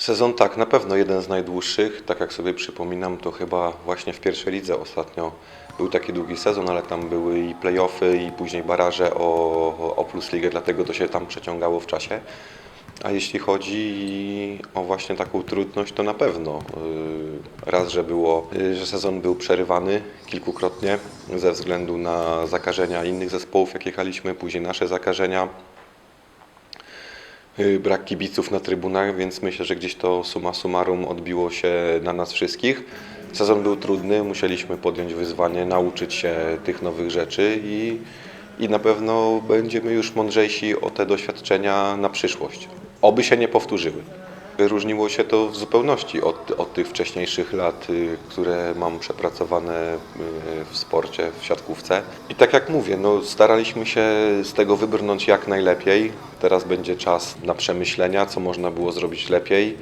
Sezon tak, na pewno jeden z najdłuższych. Tak jak sobie przypominam, to chyba właśnie w pierwszej lidze ostatnio był taki długi sezon, ale tam były i playoffy, i później baraże o, o Plus Ligę, dlatego to się tam przeciągało w czasie. A jeśli chodzi o właśnie taką trudność, to na pewno. Yy, Raz, że było, yy, że sezon był przerywany kilkukrotnie ze względu na zakażenia innych zespołów, jak jechaliśmy, później nasze zakażenia. Y, brak kibiców na trybunach, więc myślę, że gdzieś to summa summarum odbiło się na nas wszystkich. Sezon był trudny, musieliśmy podjąć wyzwanie, nauczyć się tych nowych rzeczy i, i na pewno będziemy już mądrzejsi o te doświadczenia na przyszłość. Oby się nie powtórzyły. Różniło się to w zupełności od, od tych wcześniejszych lat, y, które mam przepracowane y, w sporcie, w siatkówce. I tak jak mówię, no, staraliśmy się z tego wybrnąć jak najlepiej. Teraz będzie czas na przemyślenia, co można było zrobić lepiej,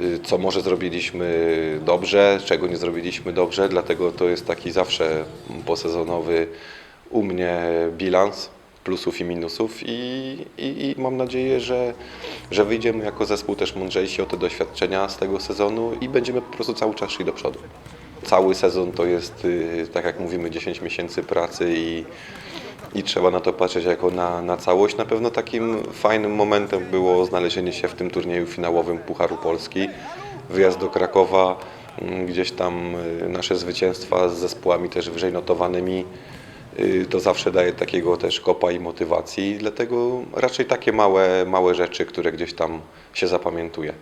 y, co może zrobiliśmy dobrze, czego nie zrobiliśmy dobrze. Dlatego to jest taki zawsze posezonowy u mnie bilans plusów i minusów i, i, i mam nadzieję, że, że wyjdziemy jako zespół też mądrzejsi o te doświadczenia z tego sezonu i będziemy po prostu cały czas szli do przodu. Cały sezon to jest, y, tak jak mówimy, 10 miesięcy pracy i, i trzeba na to patrzeć jako na, na całość. Na pewno takim fajnym momentem było znalezienie się w tym turnieju finałowym Pucharu Polski, wyjazd do Krakowa, mm, gdzieś tam y, nasze zwycięstwa z zespołami też wyżej notowanymi. Y, To zawsze daje takiego też kopa i motywacji, dlatego raczej takie małe, małe rzeczy, które gdzieś tam się zapamiętuje.